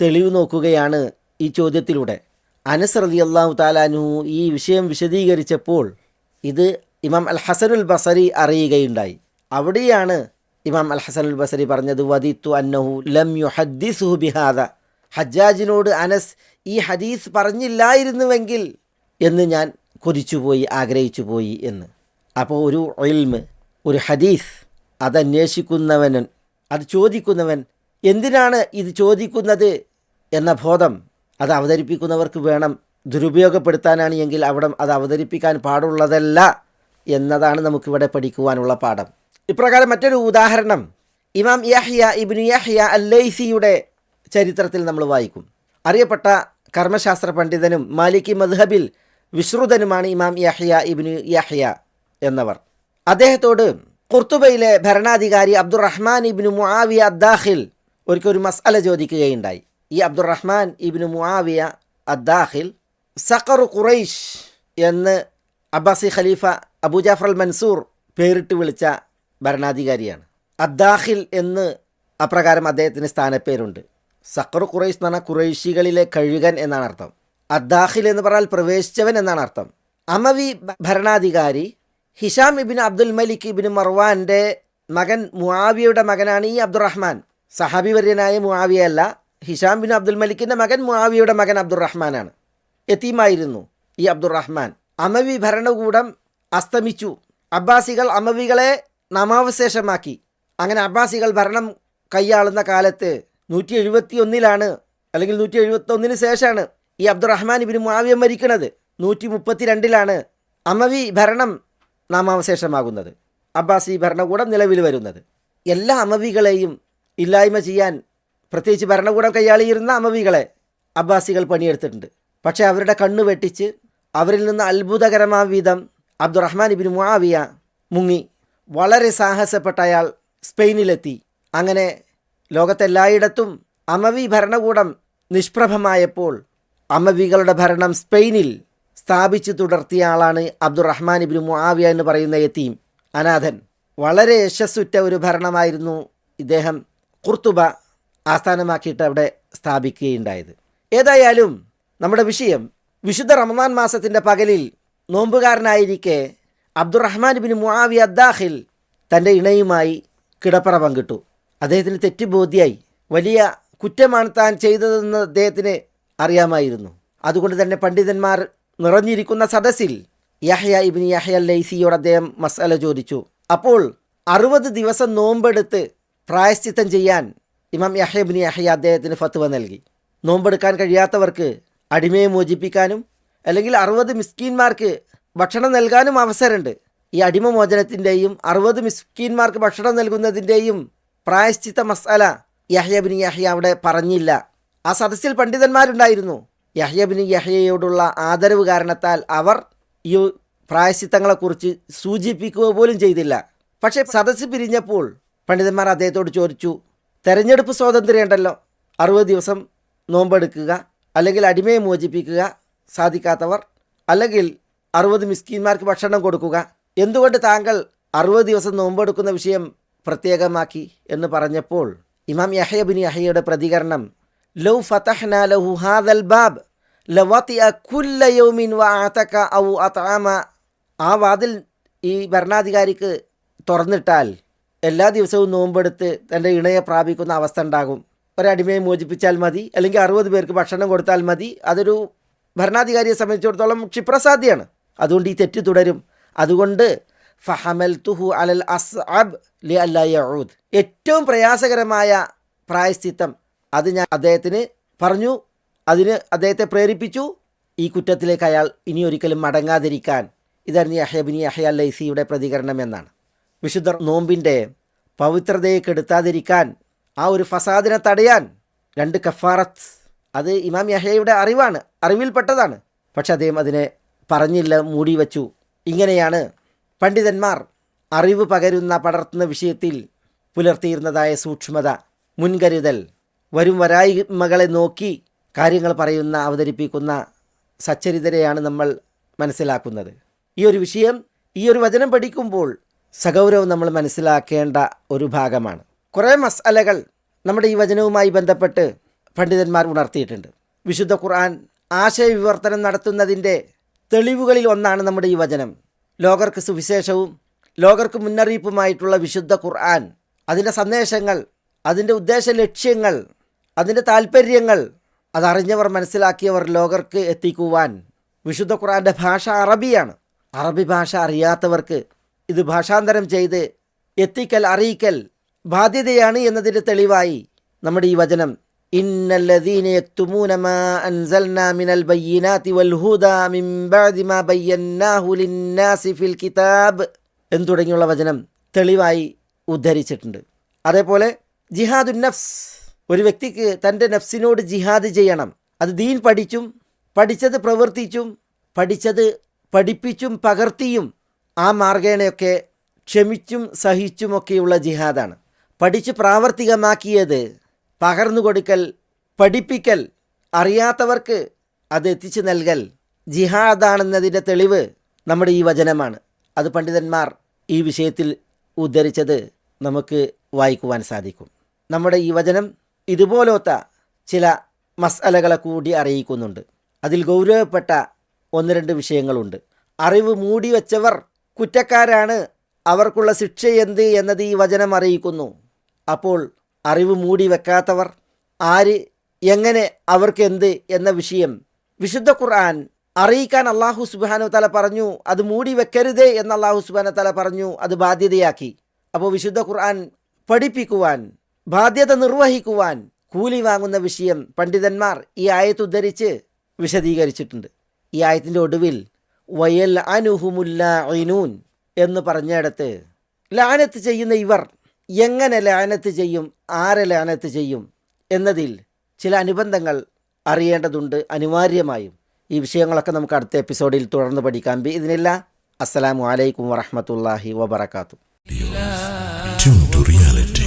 തെളിവ് നോക്കുകയാണ് ഈ ചോദ്യത്തിലൂടെ. അനസ് റതി അള്ളാഹു താലാനു ഈ വിഷയം വിശദീകരിച്ചപ്പോൾ ഇത് ഇമാം അൽ ഹസനുൽ ബസരി അറിയുകയുണ്ടായി. അവിടെയാണ് ഇമാം അൽ ഹസനുൽ ബസരി പറഞ്ഞത് വദിത്തു അന്നഹു ലം യു ഹദ്ദിസുഹു ബിഹാദ. ഹജ്ജാജിനോട് അനസ് ഈ ഹദീസ് പറഞ്ഞില്ലായിരുന്നുവെങ്കിൽ എന്ന് ഞാൻ കൊതിച്ചുപോയി ആഗ്രഹിച്ചു പോയി എന്ന്. അപ്പോൾ ഒരു ഒയിൽമ് ഒരു ഹദീസ് അതന്വേഷിക്കുന്നവനൻ അത് ചോദിക്കുന്നവൻ എന്തിനാണ് ഇത് ചോദിക്കുന്നത് എന്ന ബോധം അത് അവതരിപ്പിക്കുന്നവർക്ക് വേണം. ദുരുപയോഗപ്പെടുത്താനാണ് എങ്കിൽ അവിടെ അത് അവതരിപ്പിക്കാൻ പാടുള്ളതല്ല എന്നതാണ് നമുക്കിവിടെ പഠിക്കുവാനുള്ള പാഠം. ഇപ്രകാരം മറ്റൊരു ഉദാഹരണം. ഇമാം യഹ്യ ഇബിനു യഹ്യ അല്ലൈസിയുടെ ചരിത്രത്തിൽ നമ്മൾ വായിക്കും. അറിയപ്പെട്ട കർമ്മശാസ്ത്ര പണ്ഡിതനും മാലിക്കി മദ്ഹബിൽ വിശ്രുതനുമാണ് ഇമാം യഹ്യ ഇബിനു യഹ്യ എന്നവർ. അദ്ദേഹത്തോട് കുർത്തുബയിലെ ഭരണാധികാരി അബ്ദുറഹ്മാൻ ഇബിനു മുആവിയ അദ്ദാഹിൽ ഒരിക്കൽ ഒരു മസ്അല ചോദിക്കുകയുണ്ടായി. ഈ അബ്ദുറഹ്മാൻ ഇബ്നു മുആവിയ അദ്ദാഹിൽ സഖർ ഖുറൈഷ് എന്ന് അബ്ബാസി ഖലീഫ അബൂ ജാഫർ അൽ മൻസൂർ പേരിട്ട് വിളിച്ച ഭരണാധികാരിയാണ്. അദ്ദാഹിൽ എന്ന് അപ്രകാരം അദ്ദേഹത്തിന് സ്ഥാനപ്പേരുണ്ട്. സഖർ ഖുറൈഷ് എന്ന് പറഞ്ഞാൽ ഖുറൈശികളിലെ കഴുകൻ എന്നാണ് അർത്ഥം. അദ്ദാഹിൽ എന്ന് പറഞ്ഞാൽ പ്രവേശിച്ചവൻ എന്നാണ് അർത്ഥം. അമവി ഭരണാധികാരി Hisham ibn Abdul Malik ibn മർവാന്റെ മകൻ മുആവിയയുടെ മകനാണ് ഈ അബ്ദുറഹ്മാൻ. സഹാബി വര്യനായ ഹിഷാം ബിൻ അബ്ദുൽ മലിക്കിന്റെ മകൻ മുആവിയയുടെ മകൻ അബ്ദുറഹ്മാനാണ്. എത്തിയുമായിരുന്നു ഈ അബ്ദുറഹ്മാൻ. അമവി ഭരണകൂടം അസ്തമിച്ചു. അബ്ബാസികൾ അമവികളെ നാമാവശേഷമാക്കി. അങ്ങനെ അബ്ബാസികൾ ഭരണം കൈയാളുന്ന കാലത്ത് നൂറ്റി എഴുപത്തി ഒന്നിലാണ് അല്ലെങ്കിൽ നൂറ്റി എഴുപത്തി ഒന്നിന് ശേഷമാണ് ഈ അബ്ദുറഹ്മാൻ ഇബിന് മുആവിയ മരിക്കുന്നത്. നൂറ്റി മുപ്പത്തി രണ്ടിലാണ് അമവി ഭരണം നാമാവശേഷമാകുന്നത്. അബ്ബാസി ഭരണകൂടം നിലവിൽ വരുന്നത്. എല്ലാ അമവികളെയും ഇല്ലായ്മ ചെയ്യാൻ പ്രത്യേകിച്ച് ഭരണകൂടം കൈയാളിയിരുന്ന അമവികളെ അബ്ബാസികൾ പണിയെടുത്തിട്ടുണ്ട്. പക്ഷേ അവരുടെ കണ്ണ് വെട്ടിച്ച് അവരിൽ നിന്ന് അത്ഭുതകരമായ വിധം അബ്ദുറഹ്മാൻ ഇബിൻ മുആവിയ മുങ്ങി. വളരെ സാഹസപ്പെട്ട അയാൾ സ്പെയിനിലെത്തി. അങ്ങനെ ലോകത്തെല്ലായിടത്തും അമവി ഭരണകൂടം നിഷ്പ്രഭമായപ്പോൾ അമവികളുടെ ഭരണം സ്പെയിനിൽ സ്ഥാപിച്ചു തുടർത്തിയ ആളാണ് അബ്ദുറഹ്മാൻ ഇബിൻ മുആവിയ എന്ന് പറയുന്ന യത്തീം അനാഥൻ. വളരെ യശസ്സുറ്റ ഒരു ഭരണമായിരുന്നു ഇദ്ദേഹം. കുർത്തുബ ആസ്ഥാനമാക്കിയിട്ട് അവിടെ സ്ഥാപിക്കുകയുണ്ടായത്. ഏതായാലും നമ്മുടെ വിഷയം വിശുദ്ധ റമദാൻ മാസത്തിന്റെ പകലിൽ നോമ്പുകാരനായിരിക്കെ അബ്ദുറഹ്മാൻ ബിൻ മുആവി അദ്ദാഹിൽ തന്റെ ഇണയുമായി കിടപ്പറ പങ്കിട്ടു. അദ്ദേഹത്തിന് തെറ്റുബോധ്യായി വലിയ കുറ്റമാണ് താൻ ചെയ്തതെന്ന് അദ്ദേഹത്തിന് അറിയാമായിരുന്നു. അതുകൊണ്ട് തന്നെ പണ്ഡിതന്മാർ നിറഞ്ഞിരിക്കുന്ന സദസ്സിൽ യഹ്യ ഇബിൻ യഹ്യ ലൈസിയോട് അദ്ദേഹം മസാല ചോദിച്ചു. അപ്പോൾ അറുപത് ദിവസം നോമ്പെടുത്ത് പ്രായശ്ചിത്തം ചെയ്യാൻ ഇമാം യഹ്യ ഇബിൻ യഹ്യ അദ്ദേഹത്തിന് ഫത്വ നൽകി. നോമ്പെടുക്കാൻ കഴിയാത്തവർക്ക് അടിമയെ മോചിപ്പിക്കാനും അല്ലെങ്കിൽ അറുപത് മിസ്കീന്മാർക്ക് ഭക്ഷണം നൽകാനും അവസരമുണ്ട്. ഈ അടിമ മോചനത്തിന്റെയും അറുപത് മിസ്കീന്മാർക്ക് ഭക്ഷണം നൽകുന്നതിന്റെയും പ്രായശ്ചിത്ത മസാല യഹ്യബിനി യഹ്യ അവിടെ പറഞ്ഞില്ല. ആ സദസ്സിൽ പണ്ഡിതന്മാരുണ്ടായിരുന്നു. യഹ്യബിനി യഹ്യയോടുള്ള ആദരവ് കാരണത്താൽ അവർ ഈ പ്രായശ്ചിത്തങ്ങളെക്കുറിച്ച് സൂചിപ്പിക്കുക പോലും ചെയ്തില്ല. പക്ഷേ സദസ്സ് പിരിഞ്ഞപ്പോൾ പണ്ഡിതന്മാർ അദ്ദേഹത്തോട് ചോദിച്ചു തെരഞ്ഞെടുപ്പ് സ്വാതന്ത്ര്യം ഉണ്ടല്ലോ അറുപത് ദിവസം നോമ്പെടുക്കുക അല്ലെങ്കിൽ അടിമയെ മോചിപ്പിക്കുക സാധിക്കാത്തവർ അല്ലെങ്കിൽ അറുപത് മിസ്കീന്മാർക്ക് ഭക്ഷണം കൊടുക്കുക. എന്തുകൊണ്ട് താങ്കൾ അറുപത് ദിവസം നോമ്പെടുക്കുന്ന വിഷയം പ്രത്യേകമാക്കി എന്ന് പറഞ്ഞപ്പോൾ ഇമാം യഹയബിൻ യഹയുടെ പ്രതികരണം ലൗ ഫതഹ്ന ബാബ് ആ വാതിൽ ഈ ഭരണാധികാരിക്ക് തുറന്നിട്ടാൽ എല്ലാ ദിവസവും നോമ്പെടുത്ത് തന്റെ ഇണയെ പ്രാപിക്കുന്ന അവസ്ഥ ഉണ്ടാകും. ഒരടിമയെ മോചിപ്പിച്ചാൽ മതി അല്ലെങ്കിൽ അറുപത് പേർക്ക് ഭക്ഷണം കൊടുത്താൽ മതി. അതൊരു ഭരണാധികാരിയെ സംബന്ധിച്ചിടത്തോളം ക്ഷിപ്രസാധ്യമാണ് അതുകൊണ്ട് ഈ തെറ്റ് തുടരും. അതുകൊണ്ട് ഫഹമൽ തുഹു അലൽ അസ്അബ് ലി അല്ലൂദ് ഏറ്റവും പ്രയാസകരമായ പ്രായശ്ചിത്തം അത് ഞാൻ അദ്ദേഹത്തിന് പറഞ്ഞു. അതിന് അദ്ദേഹത്തെ പ്രേരിപ്പിച്ചു. ഈ കുറ്റത്തിലേക്ക് അയാൾ ഇനി ഒരിക്കലും മടങ്ങാതിരിക്കാൻ ഇതായിരുന്നു യഹ്യബിനി യഹ്യ ലൈസിയുടെ പ്രതികരണം എന്നാണ്. വിശുദ്ധ നോമ്പിന്റെ പവിത്രതയെ കെടുത്താതിരിക്കാൻ ആ ഒരു ഫസാദിനെ തടയാൻ രണ്ട് കഫാറത്ത്. അത് ഇമാം യഹയുടെ അറിവാണ് അറിവിൽപ്പെട്ടതാണ്. പക്ഷെ അദ്ദേഹം അതിനെ പറഞ്ഞില്ല മൂടി വച്ചു. ഇങ്ങനെയാണ് പണ്ഡിതന്മാർ അറിവ് പകരുന്ന പടർത്തുന്ന വിഷയത്തിൽ പുലർത്തിയിരുന്നതായ സൂക്ഷ്മത മുൻകരുതൽ. വരും വരായ്മകളെ നോക്കി കാര്യങ്ങൾ പറയുന്ന അവതരിപ്പിക്കുന്ന സച്ചരിതരെയാണ് നമ്മൾ മനസ്സിലാക്കുന്നത്. ഈ ഒരു വിഷയം ഈ ഒരു വചനം പഠിക്കുമ്പോൾ സഗൗരവം നമ്മൾ മനസ്സിലാക്കേണ്ട ഒരു ഭാഗമാണ്. കുറേ മസാലകൾ നമ്മുടെ ഈ വചനവുമായി ബന്ധപ്പെട്ട് പണ്ഡിതന്മാർ ഉണർത്തിയിട്ടുണ്ട്. വിശുദ്ധ ഖുർആൻ ആശയവിവർത്തനം നടത്തുന്നതിന്റെ തെളിവുകളിൽ ഒന്നാണ് നമ്മുടെ ഈ വചനം. ലോകർക്ക് സുവിശേഷവും ലോകർക്ക് മുന്നറിയിപ്പുമായിട്ടുള്ള വിശുദ്ധ ഖുർആൻ അതിന്റെ സന്ദേശങ്ങൾ അതിന്റെ ഉദ്ദേശ ലക്ഷ്യങ്ങൾ അതിന്റെ താല്പര്യങ്ങൾ അതറിഞ്ഞവർ മനസ്സിലാക്കിയവർ ലോകർക്ക് എത്തിക്കുവാൻ വിശുദ്ധ ഖുർആന്റെ ഭാഷ അറബിയാണ്. അറബി ഭാഷ അറിയാത്തവർക്ക് ഇത് ഭാഷാന്തരം ചെയ്ത് എത്തിക്കൽ അറിയിക്കൽ ബാധ്യതയാണ് എന്നതിന്റെ തെളിവായി നമ്മുടെ ഈ വചനം. യക്തുമൂന മാ മിനൽ വൽ ഹുദാ മിൻ ബഅദി മാ ലിന്നാസി ഫിൽ കിതാബ് എന്ന് വചനം തെളിവായി ഉദ്ധരിച്ചിട്ടുണ്ട്. അതേപോലെ ജിഹാദുൻ നഫ്സ് ഒരു വ്യക്തിക്ക് തന്റെ നഫ്സിനോട് ജിഹാദ് ചെയ്യണം. അത് ദീൻ പഠിച്ചും പഠിച്ചത് പ്രവർത്തിച്ചും പഠിച്ചത് പഠിപ്പിച്ചും പകർത്തിയും ആ മാർഗേണയൊക്കെ ക്ഷമിച്ചും സഹിച്ചുമൊക്കെയുള്ള ജിഹാദാണ്. പഠിച്ച് പ്രാവർത്തികമാക്കിയത് പകർന്നു കൊടുക്കൽ പഠിപ്പിക്കൽ അറിയാത്തവർക്ക് അത് എത്തിച്ചു നൽകൽ ജിഹാദാണെന്നതിന്റെ തെളിവ് നമ്മുടെ ഈ വചനമാണ്. അത് പണ്ഡിതന്മാർ ഈ വിഷയത്തിൽ ഉദ്ധരിച്ചത് നമുക്ക് വായിക്കുവാൻ സാധിക്കും. നമ്മുടെ ഈ വചനം ഇതുപോലത്തെ ചില മസാലകളെ കൂടി അറിയിക്കുന്നുണ്ട്. അതിൽ ഗൗരവപ്പെട്ട ഒന്ന് രണ്ട് വിഷയങ്ങളുണ്ട്. അറിവ് മൂടി വച്ചവർ കുറ്റക്കാരാണ്. അവർക്കുള്ള ശിക്ഷ എന്ത് എന്നത് ഈ വചനം അറിയിക്കുന്നു. അപ്പോൾ അറിവ് മൂടി വെക്കാത്തവർ ആര് എങ്ങനെ അവർക്ക് എന്ത് എന്ന വിഷയം വിശുദ്ധ ഖുർആൻ അറിയിക്കാൻ അള്ളാഹു സുബാനു തല പറഞ്ഞു അത് മൂടി വെക്കരുതേ എന്ന് അള്ളാഹു സുബാന തല പറഞ്ഞു അത് ബാധ്യതയാക്കി. അപ്പോൾ വിശുദ്ധ ഖുർആൻ പഠിപ്പിക്കുവാൻ ബാധ്യത നിർവഹിക്കുവാൻ കൂലി വാങ്ങുന്ന വിഷയം പണ്ഡിതന്മാർ ഈ ആയത്ത് ഉദ്ധരിച്ച് വിശദീകരിച്ചിട്ടുണ്ട്. ഈ ആയത്തിന്റെ ഒടുവിൽ വയൽ അനുഹുമുല്ലൂൻ എന്ന് പറഞ്ഞിടത്ത് ലാനത്ത് ചെയ്യുന്ന ഇവർ എങ്ങനെ ലാനത്ത് ചെയ്യും ആരെ ലാനത്ത് ചെയ്യും എന്നതിൽ ചില അനുബന്ധങ്ങൾ അറിയേണ്ടതുണ്ട് അനിവാര്യമായും. ഈ വിഷയങ്ങളൊക്കെ നമുക്ക് അടുത്ത എപ്പിസോഡിൽ തുടർന്ന് പഠിക്കാം. ബി ഇതിനില്ല അസ്സലാമു അലൈക്കും വറഹമത്തല്ലാഹി റിയാലിറ്റി.